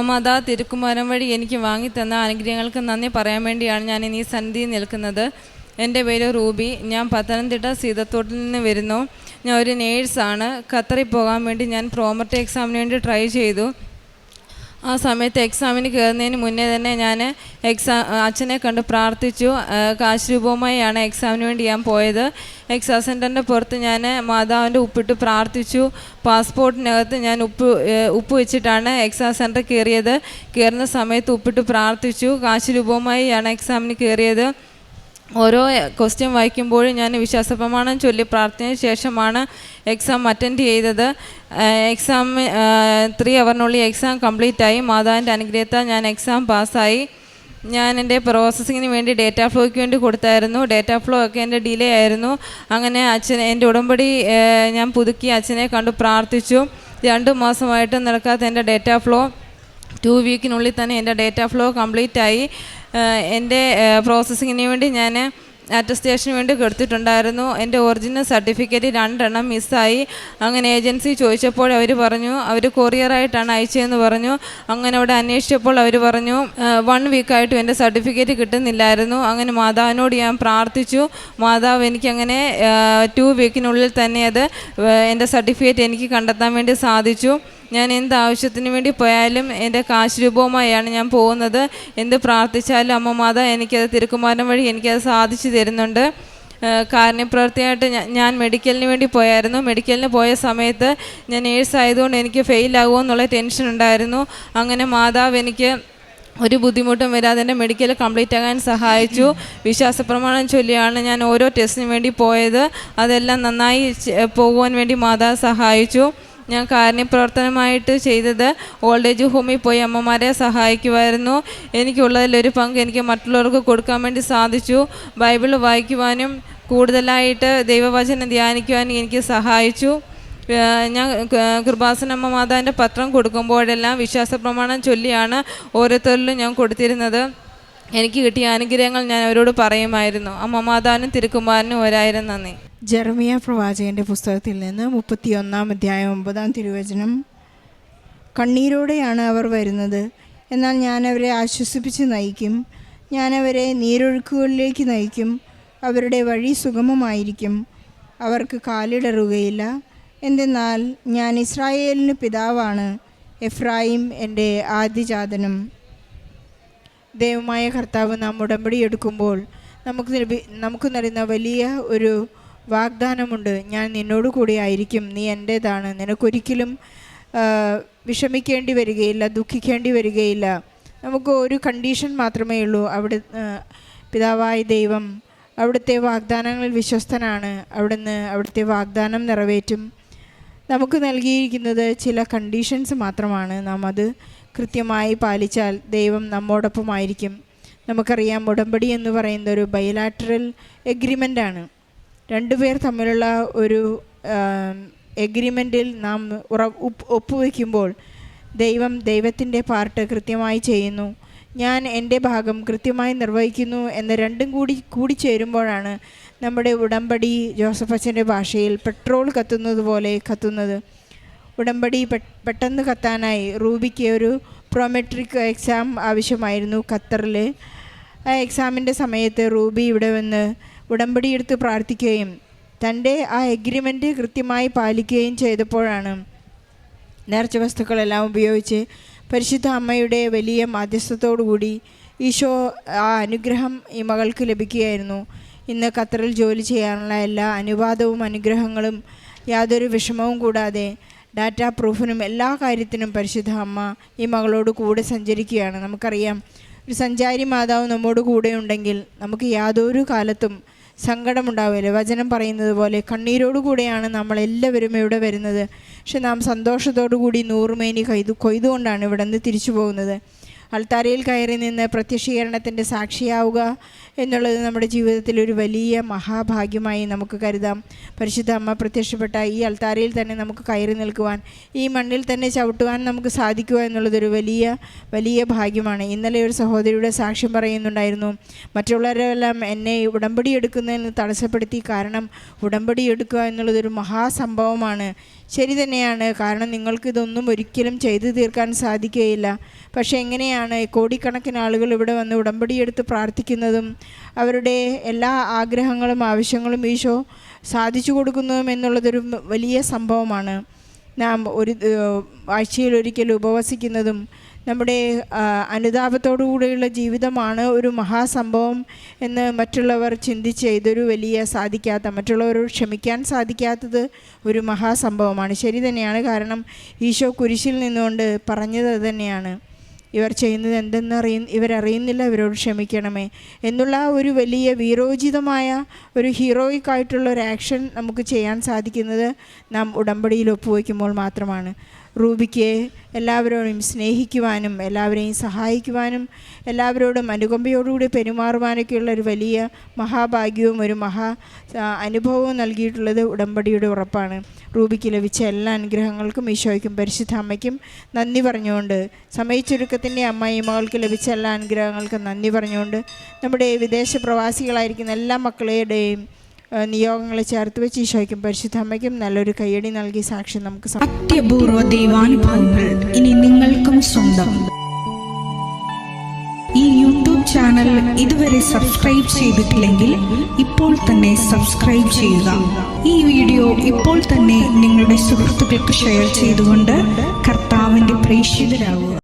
അമ്മ തിരുക്കുമാരം വഴി എനിക്ക് വാങ്ങിത്തന്ന അനുഗ്രഹങ്ങൾക്ക് നന്ദി പറയാൻ വേണ്ടിയാണ് ഞാൻ ഇനി സന്ധിയിൽ നിൽക്കുന്നത്. എന്റെ പേര് റൂബി. ഞാൻ പത്തനംതിട്ട സീതത്തോട്ടിൽ നിന്ന് വരുന്നു. ഞാൻ ഒരു നേഴ്സാണ്. ഖത്തറിൽ പോകാൻ വേണ്ടി ഞാൻ പ്രോമർട്ടി എക്സാമിന് വേണ്ടി ട്രൈ ചെയ്തു. ആ സമയത്ത് എക്സാമിന് കയറുന്നതിന് മുന്നേ തന്നെ ഞാൻ എക്സാം അച്ഛനെ കണ്ട് പ്രാർത്ഥിച്ചു. ആ, കാശ് രൂപവുമായാണ് എക്സാമിന് വേണ്ടി ഞാൻ പോയത്. എക്സാം സെന്ററിന്റെ പുറത്ത് ഞാൻ മാതാവിന്റെ ഉപ്പിട്ട് പ്രാർത്ഥിച്ചു. പാസ്പോർട്ടിനകത്ത് ഞാൻ ഉപ്പ് ഉപ്പ് വെച്ചിട്ടാണ് എക്സാം സെന്റർ കയറിയത്. കയറുന്ന സമയത്ത് ഉപ്പിട്ട് പ്രാർത്ഥിച്ചു. കാശ് രൂപവുമായാണ് എക്സാമിന് കയറിയത്. ഓരോ ക്വസ്റ്റ്യൻ വായിക്കുമ്പോഴും ഞാൻ വിശ്വാസ പ്രമാണം ചൊല്ലി പ്രാർത്ഥനയ്ക്ക് ശേഷമാണ് എക്സാം അറ്റൻഡ് ചെയ്തത്. എക്സാം ത്രീ അവറിനുള്ളിൽ എക്സാം കംപ്ലീറ്റ് ആയി മാതാവിന്റെ അനുഗ്രഹത്താൽ ഞാൻ എക്സാം പാസ്സായി. ഞാൻ എന്റെ പ്രോസസ്സിങ്ങിന് വേണ്ടി ഡേറ്റാ ഫ്ലോയ്ക്ക് വേണ്ടി കൊടുത്തായിരുന്നു. ഡേറ്റാ ഫ്ലോ ഒക്കെ എന്റെ ഡിലേ ആയിരുന്നു. അങ്ങനെ അച്ഛൻ എന്റെ ഉടമ്പടി ഞാൻ പുതുക്കി അച്ഛനെ കണ്ടു പ്രാർത്ഥിച്ചു. രണ്ട് മാസമായിട്ട് നടക്കാത്ത എന്റെ ഡേറ്റാ ഫ്ലോ ടു വീക്കിനുള്ളിൽ തന്നെ എന്റെ ഡേറ്റ ഫ്ലോ കംപ്ലീറ്റ് ആയി. എന്റെ പ്രോസസ്സിങ്ങിന് വേണ്ടി ഞാൻ അറ്റസ്റ്റേഷന് വേണ്ടി കൊടുത്തിട്ടുണ്ടായിരുന്നു. എന്റെ ഒറിജിനൽ സർട്ടിഫിക്കറ്റ് രണ്ടെണ്ണം മിസ്സായി. അങ്ങനെ ഏജൻസി ചോദിച്ചപ്പോൾ അവർ പറഞ്ഞു അവർ കൊറിയറായിട്ടാണ് അയച്ചതെന്ന് പറഞ്ഞു. അങ്ങനെ അവിടെ അന്വേഷിച്ചപ്പോൾ അവർ പറഞ്ഞു വൺ വീക്കായിട്ടും എന്റെ സർട്ടിഫിക്കറ്റ് കിട്ടുന്നില്ലായിരുന്നു. അങ്ങനെ മാതാവിനോട് ഞാൻ പ്രാർത്ഥിച്ചു. മാതാവ് എനിക്കങ്ങനെ ടു വീക്കിനുള്ളിൽ തന്നെ അത് എന്റെ സർട്ടിഫിക്കറ്റ് എനിക്ക് കണ്ടെത്താൻ വേണ്ടി സാധിച്ചു. ഞാൻ എന്ത് ആവശ്യത്തിന് വേണ്ടി പോയാലും എന്റെ കാശ് രൂപവുമായാണ് ഞാൻ പോകുന്നത്. എന്ത് പ്രാർത്ഥിച്ചാലും അമ്മ മാത എനിക്കത് തിരുക്കുമാരൻ വഴി എനിക്കത് സാധിച്ചു തരുന്നുണ്ട്. കാരുണ്യപ്രവൃത്തിയായിട്ട് ഞാൻ മെഡിക്കലിന് വേണ്ടി പോയായിരുന്നു. മെഡിക്കലിന് പോയ സമയത്ത് ഞാൻ നേഴ്സ് ആയതുകൊണ്ട് എനിക്ക് എന്നുള്ള ടെൻഷൻ ഉണ്ടായിരുന്നു. അങ്ങനെ മാതാവ് എനിക്ക് ഒരു ബുദ്ധിമുട്ടും വരാതെ എന്റെ മെഡിക്കൽ കംപ്ലീറ്റ് ആകാൻ സഹായിച്ചു. വിശ്വാസപ്രമാണം ചൊല്ലിയാണ് ഞാൻ ഓരോ ടെസ്റ്റിന് വേണ്ടി പോയത്. അതെല്ലാം നന്നായി പോകുവാൻ വേണ്ടി മാതാവ് സഹായിച്ചു. ഞാൻ കാരുണ്യപ്രവർത്തനമായിട്ട് ചെയ്തത് ഓൾഡ് ഏജ് ഹോമിൽ പോയി അമ്മമാരെ സഹായിക്കുമായിരുന്നു എനിക്കുള്ളതിലൊരു പങ്ക് എനിക്ക് മറ്റുള്ളവർക്ക് കൊടുക്കാൻ വേണ്ടി സാധിച്ചു. ബൈബിൾ വായിക്കുവാനും കൂടുതലായിട്ട് ദൈവവചനം ധ്യാനിക്കുവാനും എനിക്ക് സഹായിച്ചു. ഞാൻ കൃപാസന കൃപാസനമ്മ മാതാവിന്റെ പത്രം കൊടുക്കുമ്പോഴെല്ലാം വിശ്വാസ പ്രമാണം ചൊല്ലിയാണ് ഓരോരുത്തരിലും ഞാൻ കൊടുത്തിരുന്നത്. എനിക്ക് കിട്ടിയ അനുഗ്രഹങ്ങൾ ഞാൻ അവരോട് പറയുമായിരുന്നു. അമ്മ മാതാവിനും തിരുക്കുമാരനും ഒരായിരം നന്ദി. ജെറമിയ പ്രവാചകന്റെ പുസ്തകത്തിൽ നിന്ന് മുപ്പത്തിയൊന്നാം അധ്യായം ഒമ്പതാം തിരുവചനം. കണ്ണീരോടെയാണ് അവർ വരുന്നത്. എന്നാൽ ഞാൻ അവരെ ആശ്വസിപ്പിച്ച് നയിക്കും. ഞാൻ അവരെ നീരൊഴുക്കുകളിലേക്ക് നയിക്കും. അവരുടെ വഴി സുഗമമായിരിക്കും. അവർക്ക് കാലിടറുകയില്ല. എന്തെന്നാൽ ഞാൻ ഇസ്രായേലിന് പിതാവാണ്. എഫ്രായിം എന്റെ ആദ്യജാതനും. ദൈവമായ കർത്താവ് നാം ഉടമ്പടി എടുക്കുമ്പോൾ നമുക്ക് നമുക്ക് നൽകുന്ന വലിയ ഒരു വാഗ്ദാനമുണ്ട്. ഞാൻ നിന്നോട് കൂടി ആയിരിക്കും. നീ എന്റേതാണ് നിനക്കൊരിക്കലും വിഷമിക്കേണ്ടി വരികയില്ല ദുഃഖിക്കേണ്ടി വരികയില്ല. നമുക്ക് ഒരു കണ്ടീഷൻ മാത്രമേ ഉള്ളൂ. അവിടെ പിതാവായ ദൈവം അവിടുത്തെ വാഗ്ദാനങ്ങളിൽ വിശ്വസ്തനാണ്. അവിടുന്ന് അവിടുത്തെ വാഗ്ദാനം നിറവേറ്റും. നമുക്ക് നൽകിയിരിക്കുന്നത് ചില കണ്ടീഷൻസ് മാത്രമാണ്. നാം അത് കൃത്യമായി പാലിച്ചാൽ ദൈവം നമ്മോടൊപ്പമായിരിക്കും. നമുക്കറിയാം ഉടമ്പടി എന്ന് പറയുന്ന ഒരു ബയലാറ്ററൽ എഗ്രിമെന്റാണ് രണ്ടുപേർ തമ്മിലുള്ള ഒരു എഗ്രിമെന്റിൽ നാം ഉറ ഒപ്പുവെക്കുമ്പോൾ ദൈവം ദൈവത്തിന്റെ പാർട്ട് കൃത്യമായി ചെയ്യുന്നു. ഞാൻ എന്റെ ഭാഗം കൃത്യമായി നിർവഹിക്കുന്നു എന്ന രണ്ടും കൂടി കൂടിച്ചേരുമ്പോഴാണ് നമ്മുടെ ഉടമ്പടി ജോസഫ് അച്ഛന്റെ ഭാഷയിൽ പെട്രോൾ കത്തുന്നത് പോലെ കത്തുന്നത്. ഉടമ്പടി പെട്ടെന്ന് കത്താനായി റൂബിക്ക് ഒരു പ്രോമെട്രിക് എക്സാം ആവശ്യമായിരുന്നു ഖത്തറിൽ. ആ എക്സാമിന്റെ സമയത്ത് റൂബി ഇവിടെ വന്ന് ഉടമ്പടി എടുത്ത് പ്രാർത്ഥിക്കുകയും തന്റെ ആ എഗ്രിമെന്റ് കൃത്യമായി പാലിക്കുകയും ചെയ്തപ്പോഴാണ് നേർച്ച വസ്തുക്കളെല്ലാം ഉപയോഗിച്ച് പരിശുദ്ധ അമ്മയുടെ വലിയ മാധ്യസ്ഥത്തോടുകൂടി ഈശോ ആ അനുഗ്രഹം ഈ മകൾക്ക് ലഭിക്കുകയായിരുന്നു. ഇന്ന് ഖത്തറിൽ ജോലി ചെയ്യാനുള്ള എല്ലാ അനുവാദവും അനുഗ്രഹങ്ങളും യാതൊരു വിഷമവും കൂടാതെ ഡാറ്റ പ്രൂഫിനും എല്ലാ കാര്യത്തിനും പരിശുദ്ധ അമ്മ ഈ മകളോട് കൂടെ സഞ്ചരിക്കുകയാണ്. നമുക്കറിയാം ഒരു സഞ്ചാരി മാതാവ് നമ്മോട് കൂടെ ഉണ്ടെങ്കിൽ നമുക്ക് യാതൊരു കാലത്തും സങ്കടമുണ്ടാവില്ല വചനം പറയുന്നത് പോലെ കണ്ണീരോടുകൂടെയാണ് നമ്മളെല്ലാവരും ഇവിടെ വരുന്നത്. പക്ഷെ നാം സന്തോഷത്തോടു കൂടി നൂറുമേനി കൊയ്തു കൊയ്തുകൊണ്ടാണ് ഇവിടെ നിന്ന് തിരിച്ചു പോകുന്നത്. അൾത്താരയിൽ കയറി നിന്ന് പ്രത്യക്ഷീകരണത്തിന്റെ സാക്ഷിയാവുക എന്നുള്ളത് നമ്മുടെ ജീവിതത്തിൽ ഒരു വലിയ മഹാഭാഗ്യമായി നമുക്ക് കരുതാം. പരിശുദ്ധ അമ്മ പ്രത്യക്ഷപ്പെട്ട ഈ അൾത്താരയിൽ തന്നെ നമുക്ക് കയറി നിൽക്കുവാൻ ഈ മണ്ണിൽ തന്നെ ചവിട്ടുവാൻ നമുക്ക് സാധിക്കുക എന്നുള്ളതൊരു വലിയ വലിയ ഭാഗ്യമാണ്. ഇന്നലെ ഒരു സഹോദരിയുടെ സാക്ഷ്യം പറയുന്നുണ്ടായിരുന്നു മറ്റുള്ളവരെല്ലാം എന്നെ ഉടമ്പടി എടുക്കുന്നതിന് തടസ്സപ്പെടുത്തി കാരണം ഉടമ്പടി എടുക്കുക എന്നുള്ളതൊരു മഹാസംഭവമാണ്. ശരി തന്നെയാണ് കാരണം നിങ്ങൾക്കിതൊന്നും ഒരിക്കലും ചെയ്തു തീർക്കാൻ സാധിക്കുകയില്ല. പക്ഷേ എങ്ങനെയാണ് കോടിക്കണക്കിന് ആളുകൾ ഇവിടെ വന്ന് ഉടമ്പടിയെടുത്ത് പ്രാർത്ഥിക്കുന്നതും അവരുടെ എല്ലാ ആഗ്രഹങ്ങളും ആവശ്യങ്ങളും ഈശോ സാധിച്ചു കൊടുക്കുന്നതും എന്നുള്ളതൊരു വലിയ സംഭവമാണ്. നാം ഒരു ആഴ്ചയിൽ ഒരിക്കൽ ഉപവസിക്കുന്നതും നമ്മുടെ അനുതാപത്തോടുകൂടിയുള്ള ജീവിതമാണ് ഒരു മഹാസംഭവം എന്ന് മറ്റുള്ളവർ ചിന്തിച്ച് ഇതൊരു വലിയ സാധിക്കാത്ത മറ്റുള്ളവരോട് ക്ഷമിക്കാൻ സാധിക്കാത്തത് ഒരു മഹാസംഭവമാണ്. ശരി തന്നെയാണ്. കാരണം ഈശോ കുരിശിൽ നിന്നുകൊണ്ട് പറഞ്ഞത് തന്നെയാണ്. ഇവർ ചെയ്യുന്നത് എന്തെന്ന് അറിയ ഇവരറിയുന്നില്ല ഇവരോട് ക്ഷമിക്കണമേ. എന്നുള്ള ഒരു വലിയ വീരോചിതമായ ഒരു ഹീറോയിക് ആയിട്ടുള്ള ഒരു ആക്ഷൻ നമുക്ക് ചെയ്യാൻ സാധിക്കുന്നത് നാം ഉടമ്പടിയിൽ ഒപ്പുവയ്ക്കുമ്പോൾ മാത്രമാണ്. റൂബിക്ക് എല്ലാവരോടും സ്നേഹിക്കുവാനും എല്ലാവരെയും സഹായിക്കുവാനും എല്ലാവരോടും അനുകമ്പയോടുകൂടി പെരുമാറുവാനൊക്കെയുള്ള ഒരു വലിയ മഹാഭാഗ്യവും ഒരു മഹാ അനുഭവവും നൽകിയിട്ടുള്ളത് ഉടമ്പടിയുടെ ഉറപ്പാണ്. റൂബിക്ക് ലഭിച്ച എല്ലാ അനുഗ്രഹങ്ങൾക്കും ഈശോയ്ക്കും പരിശുദ്ധ അമ്മയ്ക്കും നന്ദി പറഞ്ഞുകൊണ്ട് സമയച്ചുരുക്കത്തിന്റെ അമ്മായി മകൾക്ക് ലഭിച്ച എല്ലാ അനുഗ്രഹങ്ങൾക്കും നന്ദി പറഞ്ഞുകൊണ്ട് നമ്മുടെ വിദേശ പ്രവാസികളായിരിക്കുന്ന എല്ലാ മക്കളുടെയും നിയോഗങ്ങളെ ചേർത്ത് വെച്ച് ഈശോയ്ക്കും പരിശുദ്ധമ്മയ്ക്കും നല്ലൊരു കയ്യടി നൽകി സാക്ഷ്യം നമുക്ക് സത്യപൂർവ ദൈവാനുഭവങ്ങൾ ഇനി നിങ്ങൾക്കും സ്വന്തം. ഈ യൂട്യൂബ് ചാനൽ ഇതുവരെ സബ്സ്ക്രൈബ് ചെയ്തിട്ടില്ലെങ്കിൽ ഇപ്പോൾ തന്നെ സബ്സ്ക്രൈബ് ചെയ്യുക. ഈ വീഡിയോ ഇപ്പോൾ തന്നെ നിങ്ങളുടെ സുഹൃത്തുക്കൾക്ക് ഷെയർ ചെയ്തുകൊണ്ട് കർത്താവിന്റെ പ്രേക്ഷിതരാകുക